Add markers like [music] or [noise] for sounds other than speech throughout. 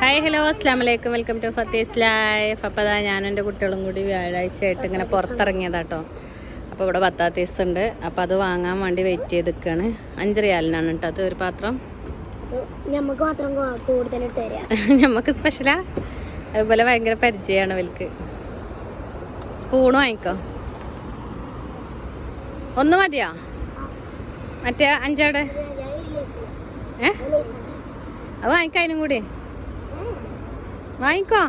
Hi hello അസ്ലാം വലൈക്കും welcome to ഫത്തീസ് life അപ്പോൾ അതാ ഞാനും എന്റെ കുട്ടികളും കൂടി വ്യാഴാഴ്ച ആയിട്ട് ഇങ്ങനെ പുറത്തിറങ്ങിയതാട്ടോ. അപ്പോൾ ഇവിടെ ബത്താത്തീസ് ഉണ്ട്. അപ്പോൾ അത് വാങ്ങാൻ വേണ്ടി വെയിറ്റ് ചെയ്ത് നിൽക്കുകയാണ് അഞ്ച് റിയാലിനാണ് കേട്ടോ. അത് ഒരു പാത്രം. നമുക്ക് മാത്രം കൂടുതലിട്ട് തരാം. നമുക്ക് [laughs] സ്പെഷ്യലാ അതുപോലെ ഭയങ്കര പരിചയമാണ് അവർക്ക് സ്പൂണ് വാങ്ങിക്കോ? ഒന്ന് മതിയോ? മറ്റേ അഞ്ചാടെ ഏ? അത് വാങ്ങിക്കോ അതിനും കൂടി. വാങ്ങിക്കോ?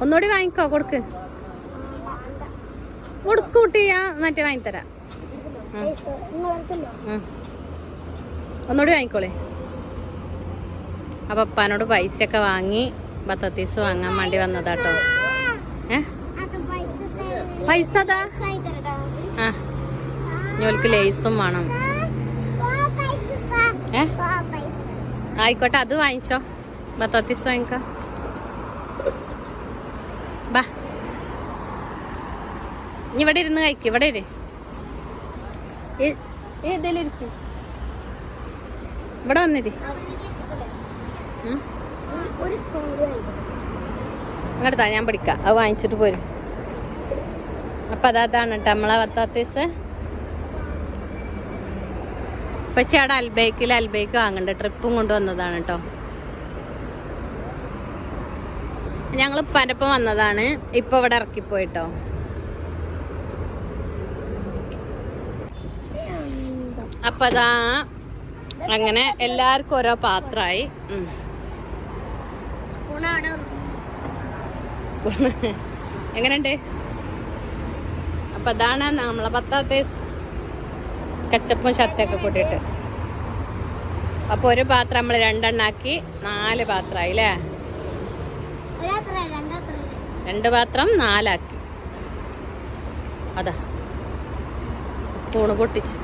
ഒന്നുകൂടി വാങ്ങിക്കോ കൊടുക്ക്. കൊടുക്ക് കുട്ടി ഞാൻ മറ്റേ വാങ്ങിത്തരാം. ഒന്നുകൂടി വാങ്ങിക്കോളേ. അപ്പൊ അപ്പാനോട് പൈസ ഒക്കെ വാങ്ങി ബത്തത്തീസ് വാങ്ങാൻ വേണ്ടി വന്നതാട്ടോ. ഏ? പൈസ അതാ? ആ. ഞോൽക്ക് ലേസും വേണം. ഏ? ആയിക്കോട്ടെ അത് വാങ്ങിച്ചോ. ബത്തത്തീസ് വാങ്ങിക്കോ ബാ. നീ ഇവിടെ ഇരുന്ന് കഴിക്കും ഇവിടെ ഇരു. ഏതേലിരിക്കും ഇവിടെ വന്നിരി. ഇങ്ങോട്ടാ ഞാൻ പഠിക്കാം അത് വാങ്ങിച്ചിട്ട് പോരും. അപ്പൊ അതാ അതാണ് കേട്ടോ നമ്മളെ വത്താത്തീസ് ഇപ്പൊ ചേട്ടാ അൽബേക്കിൽ അൽബേക്ക് വാങ്ങണ്ട. ട്രിപ്പും കൊണ്ടുവന്നതാണ് കേട്ടോ ഞങ്ങൾ പരപ്പം വന്നതാണ്. ഇപ്പൊ ഇവിടെ ഇറക്കിപ്പോയിട്ടോ. അപ്പൊ അതാ അങ്ങനെ എല്ലാവർക്കും ഓരോ പാത്രമായി. സ്പൂണ്. എങ്ങനെയുണ്ട്? അപ്പൊ അതാണ് നമ്മളെ പത്താത്തെ കച്ചപ്പും ശത്തൊക്കെ കൂട്ടിയിട്ട്. അപ്പൊ ഒരു പാത്രം നമ്മൾ രണ്ടെണ്ണാക്കി നാല് പാത്രമായി അല്ലേ രണ്ട് പാത്രം നാലാക്കി. അതാ. സ്പൂണ് പൊട്ടിച്ച്.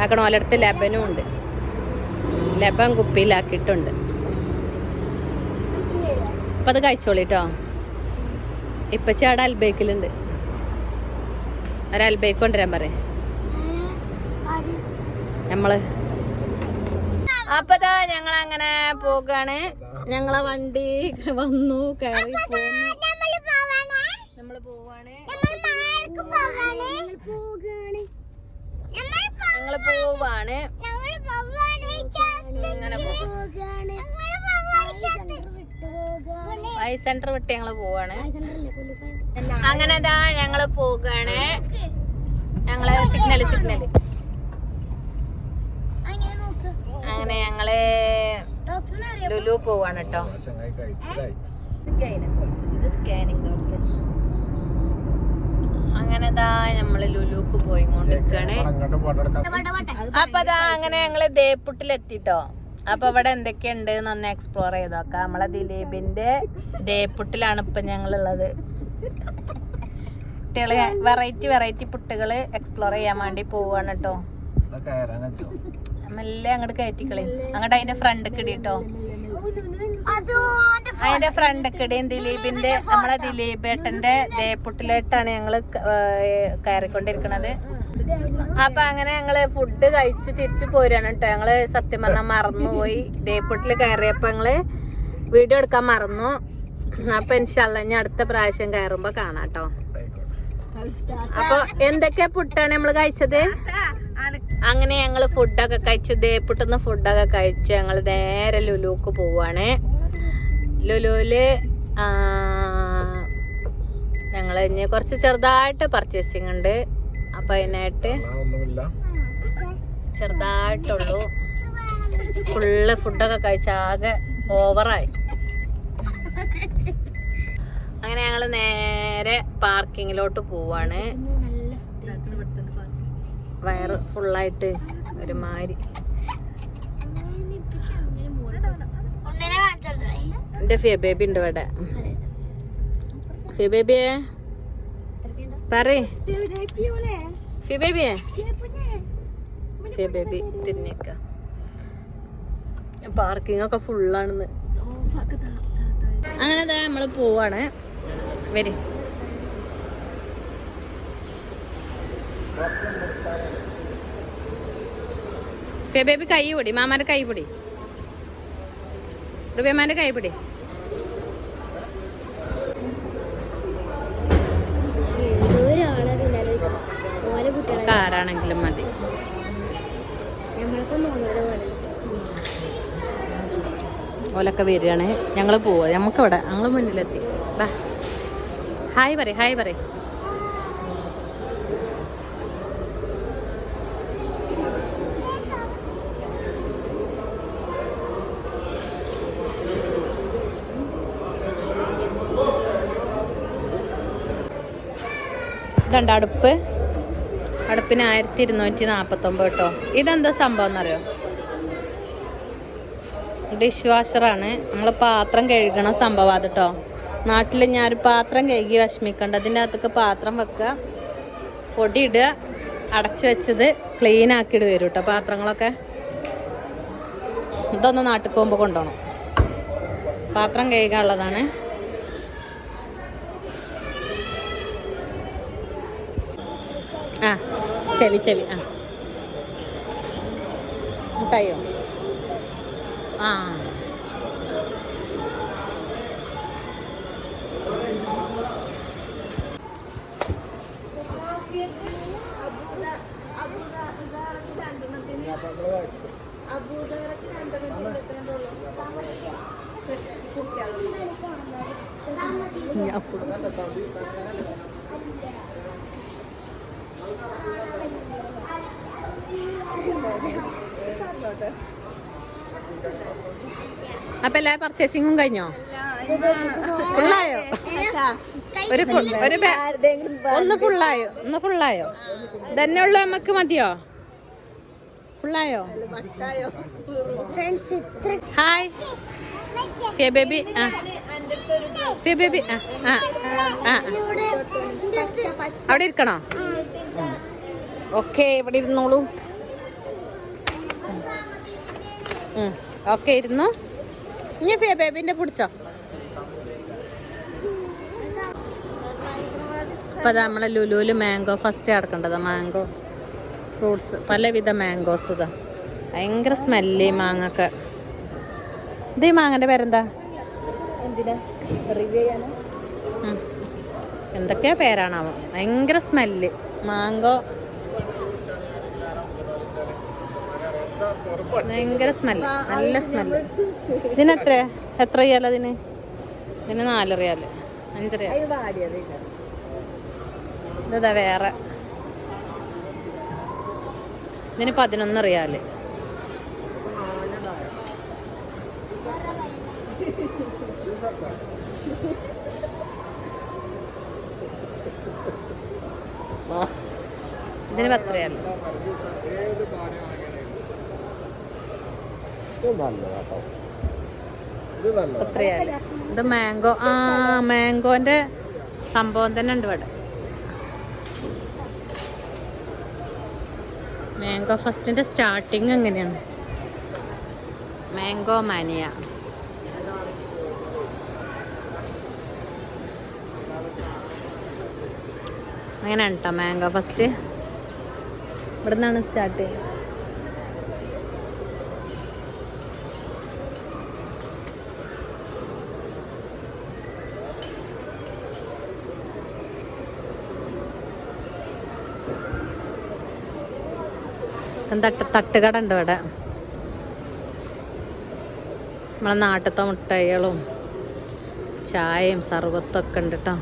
ആക്കണം ഓലടുത്ത് ലബനും ഉണ്ട്. ലബൻ കുപ്പിയിലാക്കിയിട്ടുണ്ട്. അപ്പൊ അത് കഴിച്ചോളിട്ടോ ഇപ്പൊ ചേട അൽബേക്കിലുണ്ട്. ഒരൽബേക്ക് കൊണ്ടുവരാൻ പറയേ. നമ്മൾ അപ്പതാ ഞങ്ങൾ അങ്ങനെ പോകാണ്. ഞങ്ങളെ വണ്ടി വന്നു കയറി നമ്മൾ പോവാണ്. ഞങ്ങൾ പോവാണ്. അങ്ങനെ സെന്റർ വിട്ട് ഞങ്ങൾ പോവാണ്. അങ്ങനെ ഞങ്ങൾ പോകാണ്. ഞങ്ങൾ സിഗ്നൽ സിഗ്നൽ അങ്ങനെ ഞങ്ങൾ ലുലു പോവാണ് കേട്ടോ അങ്ങനെ ദാ നമ്മൾ ലുലുക്ക് പോയി കൊണ്ടിരിക്കണേ അപ്പൊ അതാ അങ്ങനെ ഞങ്ങൾ ദേപ്പുട്ടിലെത്തിട്ടോ അപ്പൊ ഇവിടെ എന്തൊക്കെയുണ്ട് എന്നൊന്ന് എക്സ്പ്ലോർ ചെയ്ത് നോക്കാം. നമ്മളെ ദിലീപിന്റെ ദേപ്പുട്ടിലാണ് ഇപ്പൊ ഞങ്ങളുള്ളത്. കുട്ടികൾ വെറൈറ്റി വെറൈറ്റി പുട്ടുകൾ എക്സ്പ്ലോർ ചെയ്യാൻ വേണ്ടി പോവാണ് കേട്ടോ മെല്ലെ അങ്ങോട്ട് കയറ്റിക്കളി. അങ്ങോട്ട് അതിന്റെ ഫ്രണ്ട് കിടിട്ടോ അതിന്റെ ഫ്രണ്ട് കിടിയും ദിലീപിന്റെ നമ്മളെ ദിലീപേട്ടന്റെ ദേപ്പുട്ടിലേട്ടാണ് ഞങ്ങൾ കയറിക്കൊണ്ടിരിക്കണത്. അപ്പൊ അങ്ങനെ ഞങ്ങൾ ഫുഡ് കഴിച്ച് തിരിച്ചു പോരാണ് കേട്ടോ. ഞങ്ങൾ സത്യം പറഞ്ഞാൽ മറന്നുപോയി. ദേപ്പുട്ടിൽ കയറിയപ്പോ ഞങ്ങൾ വീഡിയോ എടുക്കാൻ മറന്നു. അപ്പൊ ഇൻഷല്ല ഇനി അടുത്ത പ്രാവശ്യം കയറുമ്പോ കാണാം കേട്ടോ. അപ്പൊ എന്തൊക്കെ പുട്ടാണ് നമ്മൾ കഴിച്ചത്? അങ്ങനെ ഞങ്ങൾ ഫുഡൊക്കെ കഴിച്ചു. ദേപ്പുട്ടുന്ന ഫുഡൊക്കെ കഴിച്ച് ഞങ്ങൾ നേരെ ലുലുക്ക് പോവാണ്. ലുലുവിൽ ഞങ്ങൾ ഇനി കുറച്ച് ചെറുതായിട്ട് പർച്ചേസിങ് ഉണ്ട്. അപ്പൊ അതിനായിട്ട് ചെറുതായിട്ടുള്ളൂ. ഫുള്ള് ഫുഡൊക്കെ കഴിച്ച് ആകെ ഓവറായി അങ്ങനെ ഞങ്ങൾ നേരെ പാർക്കിങ്ങിലോട്ട് പോവാണ്. വയറ് ഫുള്ളായിട്ട് ഒരുമാതിരി. എന്റെ ഫിയ ബേബി ഉണ്ട് ഇവിടെ. ഫിയ ബേബിയെ പറയേ. ഫിയ ബേബിയെ ഫിയ ബേബി തിരിഞ്ഞേക്ക പാർക്കിംഗ് ഒക്കെ ഫുള്ളാണെന്ന്. അങ്ങനെ ദാ നമ്മൾ പോവാണ്. വരി. ഫേ ബേബി കൈ പിടി. മാമാന്റെ കൈ പിടി. റുബിയമാന്റെ കൈ പിടി. കാറാണെങ്കിലും മതി. ഓലൊക്കെ വരികയാണ്. ഞങ്ങൾ പോവാ. നമുക്കിവിടെ ഞങ്ങൾ മുന്നിലെത്തി. ബാ. ഹായ് പറ ഹായ് പറ ഇതുണ്ട് അടുപ്പ്. അടുപ്പിന് ആയിരത്തി ഇരുന്നൂറ്റി നാൽപ്പത്തൊമ്പത് കേട്ടോ. ഇതെന്താ സംഭവം എന്നറിയോ? ഡിഷ് വാഷറാണ് നമ്മൾ പാത്രം കഴുകണ സംഭവം അത് കേട്ടോ നാട്ടിൽ ഞാൻ പാത്രം കഴുകി വിഷമിക്കണ്ട. അതിന്റെ അകത്തൊക്കെ പാത്രം വെക്കുക പൊടി അടച്ചു വെച്ചത് ക്ലീൻ ആക്കിയിട്ട് വരും കേട്ടോ പാത്രങ്ങളൊക്കെ. ഇതൊന്ന് നാട്ടിൽ പോകുമ്പോൾ കൊണ്ടുപോകണം. പാത്രം കഴുകാനുള്ളതാണ് ആ ചെവി ചെവി ആ മുട്ടായോ ആ അപ്പൊ എല്ലാ പർച്ചേസിങ്ങും കഴിഞ്ഞോ? ഫുള്ളായോ ഒരു ഒരു ഒന്ന് ഫുള്ളായോ ഒന്ന് ഫുള്ളായോ തന്നെ ഉള്ളു നമുക്ക് മതിയോ? ഫുള്ളായോ ഹായ് ഫിയ ബേബി ആ. ഫിയ ബേബി ആ ആ ആ അവിടെ ഇരിക്കണോ? ഓക്കെ ഇവിടെ ഇരുന്നോളൂ. ഓക്കെ ഇരുന്നു. ഇനി ഫിയ ബേബിന്റെ പിടിച്ചോ. ഇപ്പൊ നമ്മളെ ലുലുവിൽ മാംഗോ ഫസ്റ്റ് കിടക്കേണ്ടതാ മാംഗോ ഫ്രൂട്ട്സ് പലവിധ മാംഗോസ് ഇതാ. ഭയങ്കര സ്മെല്ലി ഈ മാങ്ങൊക്കെ. ഇത് ഈ മാങ്ങന്റെ പേരെന്താ. എന്തൊക്കെയാ പേരാണാവോ. ഭയങ്കര സ്മെല്ല്. മാങ്കോ ഭയങ്കര സ്മെല്ല് നല്ല സ്മെല്ല് ഇതിനെത്ര എത്ര റിയാൽ അതിന് ഇതിന് നാല് റിയാൽ. അഞ്ച് റിയാൽ ഇതാ. വേറെ. ഇതിന് പതിനൊന്ന് റിയാൽ. ഇതിന് പത്ത് ഇത് മാംഗോ ആ മാംഗോന്റെ സംഭവം തന്നെ ഉണ്ട് ഇവിടെ. മാംഗോ ഫസ്റ്റിന്റെ സ്റ്റാർട്ടിങ് എങ്ങനെയാണ്? Mango mania. അങ്ങനെയാണ് കേട്ടോ മാംഗോ ഫസ്റ്റ്. ഇവിടെ നിന്നാണ് സ്റ്റാർട്ട് ചെയ്യുന്നത് തട്ട് തട്ടുകട ഉണ്ട് ഇവിടെ. നമ്മളെ നാട്ടിലത്തെ മുട്ടകളും ചായയും സർബത്തൊക്കെ ഉണ്ട് കേട്ടോ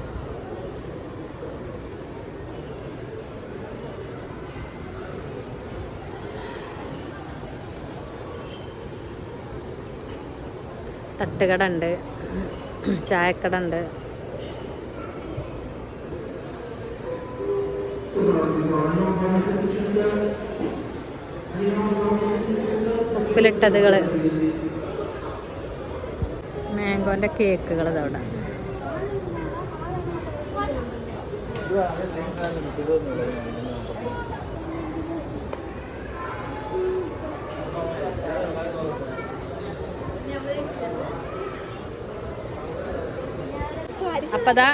തട്ടുകട ഉണ്ട് ചായക്കട ഉണ്ട് ഉപ്പിലിട്ടതുകൾ മാംഗോന്റെ കേക്കുകൾ ഇതവിടെ. അപ്പതാ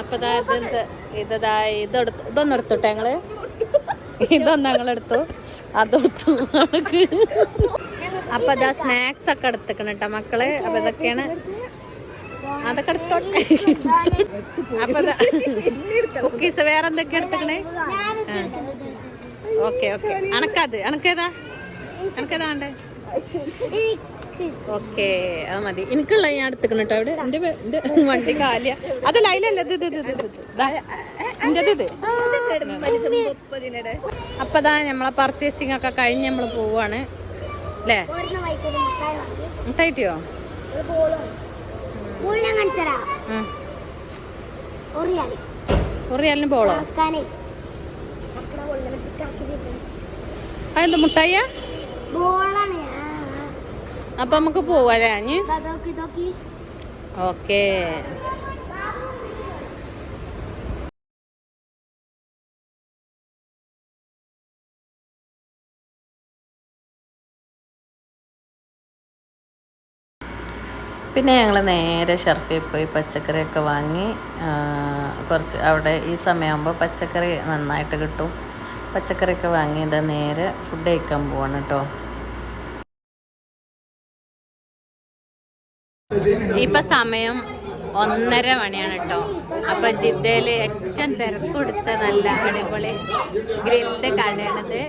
അപ്പതാ ഇതാ ഇതെടുത്തു ഇതൊന്നും എടുത്തോട്ടെ ഞങ്ങൾ? ഇതൊന്നും ഞങ്ങൾ എടുത്തു? അതെടുത്തു അപ്പൊ ഇതാ സ്നാക്സ് ഒക്കെ എടുത്തേക്കണ കേട്ടോ മക്കൾ. അപ്പൊ ഇതൊക്കെയാണ് അതൊക്കെ എടുത്തോട്ടെ അപ്പൊ കുക്കീസ് വേറെ എന്തൊക്കെ എടുത്തേക്കണേ? Okay okay. അനക്കത് അനക്കേതാ അനക്കേതാ വേണ്ടേ? ഓക്കെ അത് മതി. എനിക്കുള്ള ഞാൻ എടുത്തേക്കണ അവിടെ. എന്റെ വണ്ടി കാലിയ. അതല്ല അതിലല്ല ഇത് അപ്പൊ നമ്മളെ പർച്ചേസിംഗ് ഒക്കെ കഴിഞ്ഞ് നമ്മൾ പോവാണ്. അല്ലേ മുട്ടായി മുട്ടായിട്ടിയോ ഒരു ബോളും? ബോൾ ഞാൻ കാണിച്ചരാ ഒറിയാലി കുറിയാലിന് പോളോ അതെന്താ കൊള്ളനെ അപ്പൊ നമുക്ക് പോവാല്ലേ അഞ്ഞ്? ഓക്കേ. പിന്നെ ഞങ്ങൾ നേരെ ഷർഫിൽ പോയി പച്ചക്കറിയൊക്കെ വാങ്ങി കുറച്ച് അവിടെ ഈ സമയമാകുമ്പോൾ പച്ചക്കറി നന്നായിട്ട് കിട്ടും. പച്ചക്കറിയൊക്കെ വാങ്ങിയിട്ട് നേരെ ഫുഡ് കഴിക്കാൻ പോവാണ് കേട്ടോ ഇപ്പൊ സമയം ഒന്നര മണിയാണ് കേട്ടോ അപ്പൊ ജിദ്ദയിൽ ഏറ്റവും തിരക്ക് നല്ല അടിപൊളി ഗ്രിൽഡ് കടയാണിത്.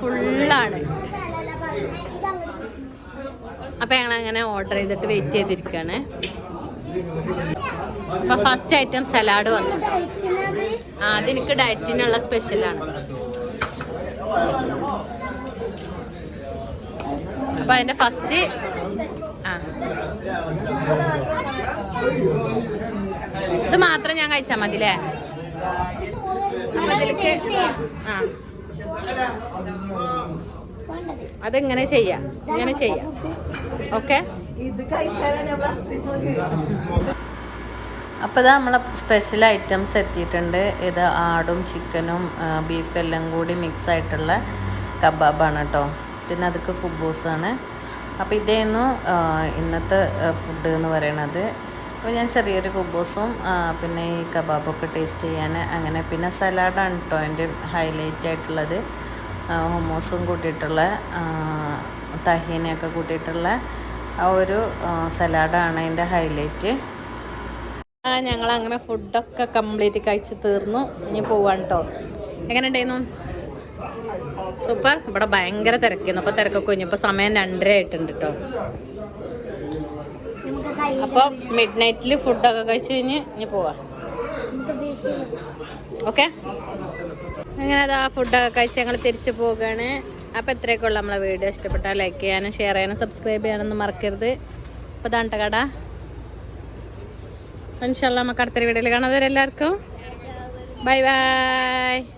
ഫുള്ളാണ്. അപ്പൊ ഞങ്ങൾ അങ്ങനെ ഓർഡർ ചെയ്തിട്ട് വെയിറ്റ് ചെയ്തിരിക്കുകയാണ് അപ്പൊ ഫസ്റ്റ് ഐറ്റം സലാഡ് വന്നു അതെനിക്ക് ഡയറ്റിനുള്ള സ്പെഷ്യലാണ് അപ്പൊ അതിന്റെ ഫസ്റ്റ് ഇത് മാത്രം ഞാൻ കഴിച്ചാ മതി അല്ലേ അപ്പൊ ഇങ്ങനെ ആ. അതെങ്ങനെ ചെയ്യാം? ഇങ്ങനെ ചെയ്യാം. ഓക്കെ? അപ്പോൾ ഇതാ നമ്മളെ സ്പെഷ്യൽ ഐറ്റംസ് എത്തിയിട്ടുണ്ട്. ഇത് ആടും ചിക്കനും ബീഫ് എല്ലാം കൂടി മിക്സ് ആയിട്ടുള്ള കബാബാണ് കേട്ടോ. പിന്നെ അതൊക്കെ കുബൂസാണ്. അപ്പോൾ ഇതായിരുന്നു ഇന്നത്തെ ഫുഡ് എന്ന് പറയണത്. അപ്പോൾ ഞാൻ ചെറിയൊരു കുബൂസും പിന്നെ ഈ കബാബൊക്കെ ടേസ്റ്റ് ചെയ്യാൻ അങ്ങനെ പിന്നെ സലാഡാണ് കേട്ടോ എന്റെ ഹൈലൈറ്റ് ആയിട്ടുള്ളത്. ഹുമൂസും കൂട്ടിയിട്ടുള്ള തഹീനയൊക്കെ കൂട്ടിയിട്ടുള്ള ആ ഒരു സലാഡാണ് എന്റെ ഹൈലൈറ്റ് ഞങ്ങൾ അങ്ങനെ ഫുഡൊക്കെ കംപ്ലീറ്റ് കഴിച്ച് തീർന്നു. ഇനി പോവാണ് കേട്ടോ എങ്ങനെ ഉണ്ടായിരുന്നു സൂപ്പർ. ഇവിടെ ഭയങ്കര തിരക്കുന്നു അപ്പൊ തിരക്കൊക്കെ കഴിഞ്ഞപ്പോൾ സമയം രണ്ടര ആയിട്ടുണ്ട് കേട്ടോ അപ്പൊ മിഡ് നൈറ്റിൽ ഫുഡൊക്കെ കഴിച്ചു കഴിഞ്ഞ് ഇനി പോവാ. ഓക്കെ അങ്ങനെ അതാ ഫുഡൊക്കെ കഴിച്ച് ഞങ്ങൾ തിരിച്ചു പോവുകയാണ് അപ്പോൾ ഇത്രയൊക്കെ ഉള്ള നമ്മളെ വീഡിയോ. ഇഷ്ടപ്പെട്ടാൽ ലൈക്ക് ചെയ്യാനും ഷെയർ ചെയ്യാനും സബ്സ്ക്രൈബ് ചെയ്യാനൊന്നും മറക്കരുത്. അപ്പോൾ താണ്ട കട? ഇൻഷാല്ല നമുക്ക് അടുത്തൊരു വീഡിയോയിൽ കാണാതെ എല്ലാവർക്കും ബൈ ബൈ